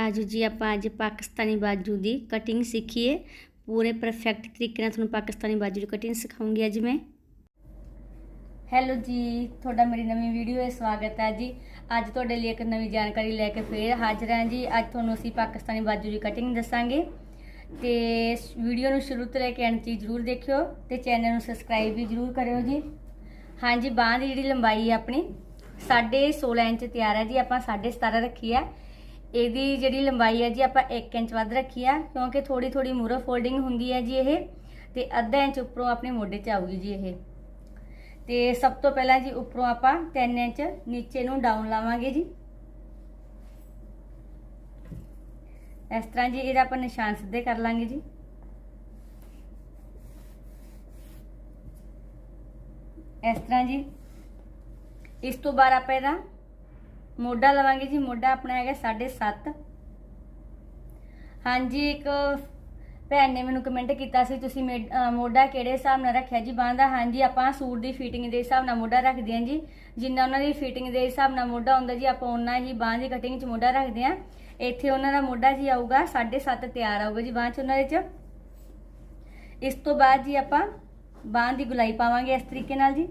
ਆਜੋ ਜੀ ਆਪਾਂ ਅੱਜ ਪਾਕਿਸਤਾਨੀ ਬਾਜੂ ਦੀ ਕਟਿੰਗ ਸਿੱਖੀਏ। ਪੂਰੇ ਪਰਫੈਕਟ ਤਰੀਕੇ ਨਾਲ ਤੁਹਾਨੂੰ ਪਾਕਿਸਤਾਨੀ ਬਾਜੂ ਦੀ ਕਟਿੰਗ ਸਿਖਾਉਂਗੀ ਅੱਜ ਮੈਂ। ਹੈਲੋ ਜੀ, ਤੁਹਾਡਾ ਮੇਰੀ ਨਵੀਂ ਵੀਡੀਓ ਵਿੱਚ ਸਵਾਗਤ ਹੈ ਜੀ। ਅੱਜ ਤੁਹਾਡੇ ਲਈ ਇੱਕ ਨਵੀਂ ਜਾਣਕਾਰੀ ਲੈ ਕੇ ਫੇਰ ਹਾਜ਼ਰ ਹਾਂ ਜੀ। ਅੱਜ ਤੁਹਾਨੂੰ ਅਸੀਂ ਪਾਕਿਸਤਾਨੀ ਬਾਜੂ ਦੀ ਕਟਿੰਗ ਦੱਸਾਂਗੇ। ਤੇ ਵੀਡੀਓ ਨੂੰ ਸ਼ੁਰੂ ਤੋਂ ਲੈ ਕੇ ਅੰਤ ਤੱਕ ਜਰੂਰ ਦੇਖਿਓ ਤੇ ਚੈਨਲ ਨੂੰ ਸਬਸਕ੍ਰਾਈਬ ਵੀ ਜਰੂਰ ਕਰਿਓ ਜੀ। ਹਾਂਜੀ ਬਾਂਹ ਦੀ ਜਿਹੜੀ ਲੰਬਾਈ ਹੈ ਆਪਣੀ 16.5 ਇੰਚ ਤਿਆਰ ਹੈ ਜੀ। ਆਪਾਂ 17.5 ਰੱਖੀ ਹੈ। ਇਹਦੀ ਜਿਹੜੀ ਲੰਬਾਈ ਹੈ ਜੀ ਆਪਾਂ 1 ਇੰਚ ਵੱਧ ਰੱਖੀ ਆ, ਕਿਉਂਕਿ ਥੋੜੀ ਥੋੜੀ ਮੂਰੋ ਫੋਲਡਿੰਗ ਹੁੰਦੀ ਹੈ ਜੀ ਇਹ, ਤੇ ਅੱਧਾ ਇੰਚ ਉੱਪਰੋਂ ਆਪਣੇ ਮੋਢੇ 'ਚ ਆਊਗੀ ਜੀ ਇਹ। ਤੇ ਸਭ ਤੋਂ ਪਹਿਲਾਂ ਜੀ ਉੱਪਰੋਂ ਆਪਾਂ 3 ਇੰਚ ਨੀਚੇ ਨੂੰ ਡਾਊਨ ਲਾਵਾਂਗੇ ਜੀ। ਇਸ ਤਰ੍ਹਾਂ ਜੀ ਇਹਦਾ ਆਪਾਂ ਨਿਸ਼ਾਨ ਸਿੱਧੇ ਕਰ ਲਾਂਗੇ ਜੀ। ਇਸ ਤਰ੍ਹਾਂ ਜੀ। ਇਸ ਤੋਂ ਬਾਅਦ ਆਪਾਂ ਇਹਦਾ ਮੋਢਾ ਲਵਾਂਗੇ ਜੀ, ਮੋਢਾ ਆਪਣਾ ਹੈਗਾ 7.5 ਹਾਂਜੀ, ਇੱਕ ਭੈਣ ਨੇ ਮੈਨੂੰ ਕਮੈਂਟ ਕੀਤਾ ਸੀ, ਤੁਸੀਂ ਮੋਢਾ ਕਿਹੜੇ ਹਿਸਾਬ ਨਾਲ ਰੱਖਿਆ ਜੀ? ਬਾਂਹ ਦਾ, ਹਾਂਜੀ, ਆਪਾਂ ਸੂਟ ਦੀ ਫਿਟਿੰਗ ਦੇ ਹਿਸਾਬ ਨਾਲ ਮੋਢਾ ਰੱਖਦੇ ਹਾਂ ਜੀ। ਜਿੰਨਾ ਉਹਨਾਂ ਦੀ ਫਿਟਿੰਗ ਦੇ ਹਿਸਾਬ ਨਾਲ ਮੋਢਾ ਹੁੰਦਾ ਜੀ, ਆਪਾਂ ਉਹਨਾਂ ਹੀ ਬਾਂਹ ਦੀ ਕਟਿੰਗ 'ਚ ਮੋਢਾ ਰੱਖਦੇ ਹਾਂ। ਇੱਥੇ ਉਹਨਾਂ ਦਾ ਮੋਢਾ ਜੀ ਆਊਗਾ 7.5 ਤਿਆਰ ਆਊਗਾ ਜੀ ਬਾਂਹ 'ਚ ਉਹਨਾਂ ਦੇ 'ਚ। ਇਸ ਤੋਂ ਬਾਅਦ ਜੀ ਆਪਾਂ ਬਾਂਹ ਦੀ ਗੁਲਾਈ ਪਾਵਾਂਗੇ ਇਸ ਤਰੀਕੇ ਨਾਲ ਜੀ।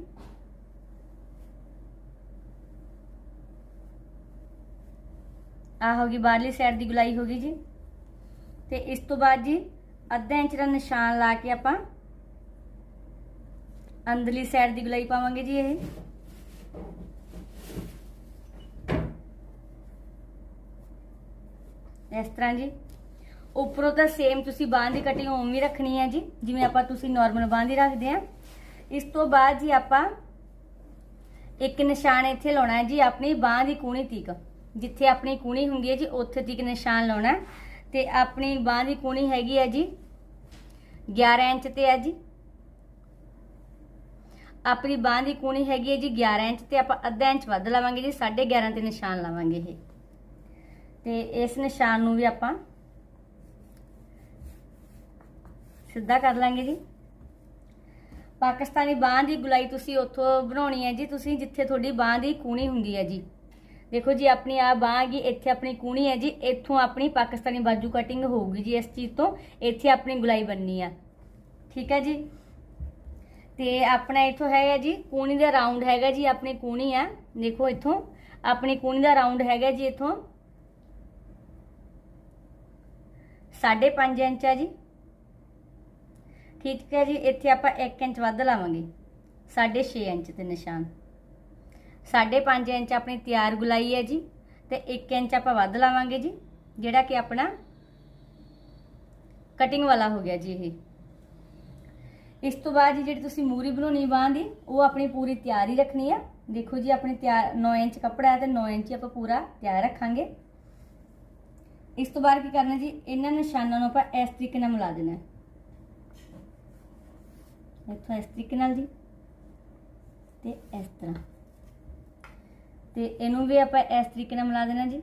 ਆ ਗਈ ਬਾਹਰਲੀ ਸਾਈਡ ਦੀ ਗੁਲਾਈ ਹੋ ਗਈ ਜੀ। ਤੇ ਇਸ ਤੋਂ ਬਾਅਦ ਜੀ ਅੱਧਾ ਇੰਚ ਦਾ ਨਿਸ਼ਾਨ ਲਾ ਕੇ ਆਪਾਂ ਅੰਦਰਲੀ ਸਾਈਡ ਦੀ ਗੁਲਾਈ ਪਾਵਾਂਗੇ ਜੀ ਇਹ। ਇਸ ਤਰ੍ਹਾਂ ਜੀ। ਉੱਪਰੋਂ ਤਾਂ ਸੇਮ ਤੁਸੀਂ ਬਾਹਾਂ ਦੀ ਕਟਿੰਗ ਉਵੇਂ ਰੱਖਣੀ ਹੈ ਜੀ, ਜਿਵੇਂ ਆਪਾਂ ਤੁਸੀਂ ਨਾਰਮਲ ਬਾਹਾਂ ਦੀ ਰੱਖਦੇ ਆ ਇਸ ਤੋਂ ਬਾਅਦ ਜੀ ਆਪਾਂ ਇੱਕ ਨਿਸ਼ਾਨ ਇੱਥੇ ਲਾਉਣਾ ਹੈ ਜੀ, ਆਪਣੀ ਬਾਹਾਂ ਦੀ ਕੂਣੀ ਤੀਕ। ਜਿੱਥੇ ਆਪਣੀ ਕੂਣੀ ਹੁੰਦੀ ਹੈ ਜੀ, ਉੱਥੇ ਤੀਕ ਨਿਸ਼ਾਨ ਲਾਉਣਾ ਤੇ ਆਪਣੀ ਬਾਹ ਦੀ ਕੂਣੀ ਹੈਗੀ ਹੈ ਜੀ 11 ਇੰਚ ਤੇ ਹੈ ਜੀ। ਆਪਣੀ ਬਾਹ ਦੀ ਕੂਣੀ ਹੈਗੀ ਹੈ ਜੀ 11 ਇੰਚ ਤੇ ਆਪਾਂ ਅੱਧਾ ਇੰਚ ਵੱਧ ਲਾਵਾਂਗੇ ਜੀ 11.5 ਤੇ ਨਿਸ਼ਾਨ ਲਾਵਾਂਗੇ ਇਹ। ਤੇ ਇਸ ਨਿਸ਼ਾਨ ਨੂੰ ਵੀ ਆਪਾਂ ਸਿੱਧਾ ਕਰ ਲਾਂਗੇ ਜੀ। ਪਾਕਿਸਤਾਨੀ ਬਾਹ ਦੀ ਗੁਲਾਈ ਤੁਸੀਂ ਉੱਥੋਂ ਬਣਾਉਣੀ ਹੈ ਜੀ, ਤੁਸੀਂ ਜਿੱਥੇ ਤੁਹਾਡੀ ਬਾਹ ਦੀ ਕੂਣੀ ਹੁੰਦੀ ਹੈ ਜੀ। ਦੇਖੋ ਜੀ, ਆਪਣੀ ਆ ਬਾਹ ਗਈ, ਇੱਥੇ ਆਪਣੀ ਕੂਣੀ ਹੈ ਜੀ, ਇੱਥੋਂ ਆਪਣੀ ਪਾਕਿਸਤਾਨੀ ਬਾਜੂ ਕਟਿੰਗ ਹੋਊਗੀ ਜੀ ਇਸ ਚੀਜ਼ ਤੋਂ, ਇੱਥੇ ਆਪਣੀ ਗੁਲਾਈ ਬੰਨੀ ਆ। ਠੀਕ ਹੈ ਜੀ? ਤੇ ਆਪਣਾ ਇੱਥੋਂ ਹੈਗਾ ਜੀ, ਕੂਣੀ ਦਾ ਰਾਉਂਡ ਹੈਗਾ ਜੀ, ਆਪਣੀ ਕੂਣੀ ਆ। ਦੇਖੋ ਇੱਥੋਂ, ਆਪਣੀ ਕੂਣੀ ਦਾ ਰਾਉਂਡ ਹੈਗਾ ਜੀ ਇੱਥੋਂ। 5.5 ਇੰਚ ਆ ਜੀ। ਠੀਕ ਹੈ ਜੀ, ਇੱਥੇ ਆਪਾਂ 1 ਇੰਚ ਵੱਧ ਲਾਵਾਂਗੇ। 6.5 ਇੰਚ ਤੇ ਨਿਸ਼ਾਨ। 5.5 ਇੰਚ ਆਪਣੀ ਤਿਆਰ ਗੁਲਾਈ ਹੈ ਜੀ ਤੇ 1 ਇੰਚ ਆਪਾਂ ਵੱਧ ਲਾਵਾਂਗੇ ਜੀ, ਜਿਹੜਾ ਕਿ ਆਪਣਾ ਕਟਿੰਗ ਵਾਲਾ ਹੋ ਗਿਆ ਜੀ ਇਹ। ਇਸ ਤੋਂ ਬਾਅਦ ਜੀ ਜਿਹੜੀ ਤੁਸੀਂ ਮੂਰੀ ਬਣਾਉਣੀ ਬਾਹ ਦੀ, ਉਹ ਆਪਣੀ ਪੂਰੀ ਤਿਆਰੀ ਹੀ ਰੱਖਣੀ ਆ। ਦੇਖੋ ਜੀ, ਆਪਣੀ ਤਿਆਰ 9 ਇੰਚ ਕੱਪੜਾ ਹੈ ਤੇ 9 ਇੰਚ ਆਪਾਂ ਪੂਰਾ ਤਿਆਰ ਰੱਖਾਂਗੇ। ਇਸ ਤੋਂ ਬਾਅਦ ਕੀ ਕਰਨਾ ਜੀ, ਇਹਨਾਂ ਨਿਸ਼ਾਨਾਂ ਨੂੰ ਆਪਾਂ ਇਸ ਤਰੀਕੇ ਨਾਲ ਮਿਲਾ ਦੇਣਾ। ਇੱਥੋਂ ਇਸ ਤਰੀਕੇ ਨਾਲ ਜੀ। ਤੇ ਇਸ ਤਰ੍ਹਾਂ। ਤੇ ਇਹਨੂੰ ਵੀ ਆਪਾਂ ਇਸ ਤਰੀਕੇ ਨਾਲ ਮਿਲਾ ਦੇਣਾ ਜੀ।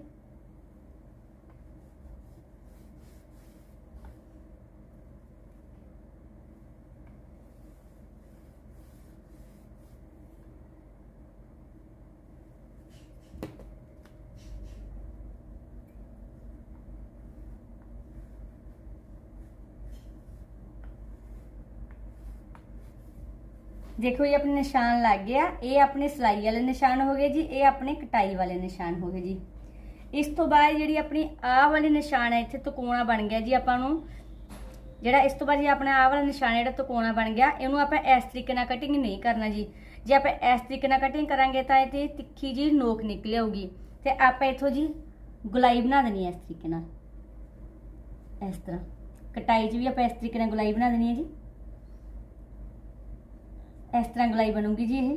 ਦੇਖੋ ਇਹ ਆਪਣੇ ਨਿਸ਼ਾਨ ਲੱਗ ਗਿਆ। ਇਹ ਆਪਣੇ ਸਲਾਈ ਵਾਲੇ ਨਿਸ਼ਾਨ ਹੋ ਗਏ ਜੀ, ਇਹ ਆਪਣੇ ਕਟਾਈ ਵਾਲੇ ਨਿਸ਼ਾਨ ਹੋ ਗਏ ਜੀ। ਇਸ ਤੋਂ ਬਾਅਦ ਜਿਹੜੀ ਆਪਣੀ ਆਹ ਵਾਲੀ ਨਿਸ਼ਾਨ ਹੈ, ਇੱਥੇ ਤਕੋਣਾ ਬਣ ਗਿਆ ਜੀ ਆਪਾਂ ਨੂੰ। ਜਿਹੜਾ ਇਸ ਤੋਂ ਬਾਅਦ ਜੀ ਆਪਣਾ ਆਹ ਵਾਲਾ ਨਿਸ਼ਾਨ ਜਿਹੜਾ ਤਕੋਣਾ ਬਣ ਗਿਆ, ਇਹਨੂੰ ਆਪਾਂ ਇਸ ਤਰੀਕੇ ਨਾਲ ਕਟਿੰਗ ਨਹੀਂ ਕਰਨਾ ਜੀ। ਜੇ ਆਪਾਂ ਇਸ ਤਰੀਕੇ ਨਾਲ ਕਟਿੰਗ ਕਰਾਂਗੇ ਤਾਂ ਇਹ ਤੇ ਤਿੱਖੀ ਜੀ ਨੋਕ ਨਿਕਲ ਆਊਗੀ ਤੇ ਆਪਾਂ ਇਥੋਂ ਜੀ ਗੁਲਾਈ ਬਣਾ ਦੇਣੀ ਹੈ ਇਸ ਤਰੀਕੇ ਨਾਲ। ਇਸ ਤਰ੍ਹਾਂ। ਕਟਾਈ 'ਚ ਵੀ ਆਪਾਂ ਇਸ ਤਰੀਕੇ ਨਾਲ ਗੁਲਾਈ ਬਣਾ ਦੇਣੀ ਹੈ ਜੀ। ਇਸ ਤਰ੍ਹਾਂ ਗਲਾਈ ਬਣੂਗੀ ਜੀ ਇਹ।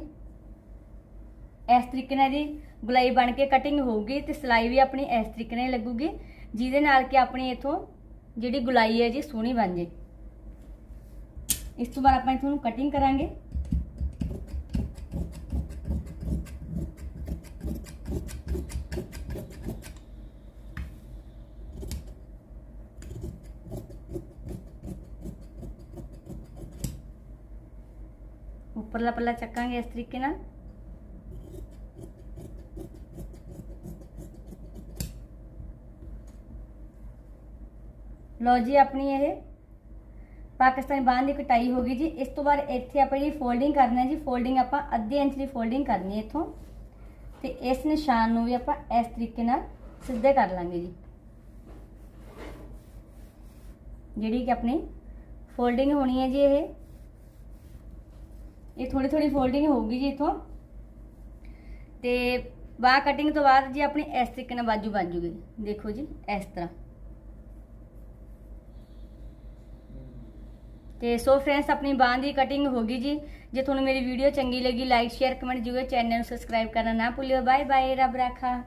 ਇਸ ਤਰੀਕੇ ਨਾਲ ਜੀ ਗਲਾਈ ਬਣ ਕੇ ਕਟਿੰਗ ਹੋਊਗੀ ਤੇ ਸਲਾਈ ਵੀ ਆਪਣੀ ਇਸ ਤਰੀਕੇ ਨਾਲ ਲੱਗੂਗੀ, ਜਿਹਦੇ ਨਾਲ ਕਿ ਆਪਣੀ ਇਥੋਂ ਜਿਹੜੀ ਗੁਲਾਈ ਹੈ ਜੀ ਸੋਹਣੀ ਬਣ ਜੇ ਇਸ ਤੋਂ ਬਾਅਦ ਆਪਾਂ ਇਥੋਂ ਕਟਿੰਗ ਕਰਾਂਗੇ। ਉੱਪਰਲਾ ਪੱਲਾ ਚੱਕਾਂਗੇ ਇਸ ਤਰੀਕੇ ਨਾਲ। ਲਓ ਜੀ, ਆਪਣੀ ਇਹ ਪਾਕਿਸਤਾਨੀ ਬਾਂਹ ਦੀ ਕਟਾਈ ਹੋ ਗਈ ਜੀ। ਇਸ ਤੋਂ ਬਾਅਦ ਇੱਥੇ ਆਪਾਂ ਜਿਹੜੀ ਫੋਲਡਿੰਗ ਕਰਨਾ ਹੈ ਜੀ ਫੋਲਡਿੰਗ ਆਪਾਂ ਅੱਧੇ ਇੰਚ ਦੀ ਫੋਲਡਿੰਗ ਕਰਨੀ ਹੈ ਇੱਥੋਂ। ਤੇ ਇਸ ਨਿਸ਼ਾਨ ਨੂੰ ਵੀ ਆਪਾਂ ਇਸ ਤਰੀਕੇ ਨਾਲ ਸਿੱਧੇ ਕਰ ਲਾਂਗੇ ਜੀ। ਜਿਹੜੀ ਕਿ ਆਪਣੀ ਫੋਲਡਿੰਗ ਹੋਣੀ ਹੈ ਜੀ ਇਹ। ਇਹ ਥੋੜੀ ਥੋੜੀ ਫੋਲਡਿੰਗ ਹੋਊਗੀ ਜੀ ਇਥੋਂ। ਤੇ ਬਾਹ ਕਟਿੰਗ ਤੋਂ ਬਾਅਦ ਜੀ ਆਪਣੀ ਇਸ ਤਰੀਕੇ ਨਾਲ ਬਾਜੂ ਬਣ ਜੂਗੀ। ਦੇਖੋ ਜੀ, ਇਸ ਤਰ੍ਹਾਂ। ਤੇ ਸੋ ਫਰੈਂਡਸ ਆਪਣੀ ਬਾਂਹ ਦੀ ਕਟਿੰਗ ਹੋ ਗਈ ਜੀ। ਜੇ ਤੁਹਾਨੂੰ ਮੇਰੀ ਵੀਡੀਓ ਚੰਗੀ ਲੱਗੀ ਲਾਈਕ ਸ਼ੇਅਰ ਕਮੈਂਟ ਜਰੂਰ ਚੈਨਲ ਨੂੰ ਸਬਸਕ੍ਰਾਈਬ ਕਰਨਾ ਨਾ ਭੁੱਲਿਓ। ਬਾਏ ਬਾਏ ਰੱਬ ਰਾਖਾ।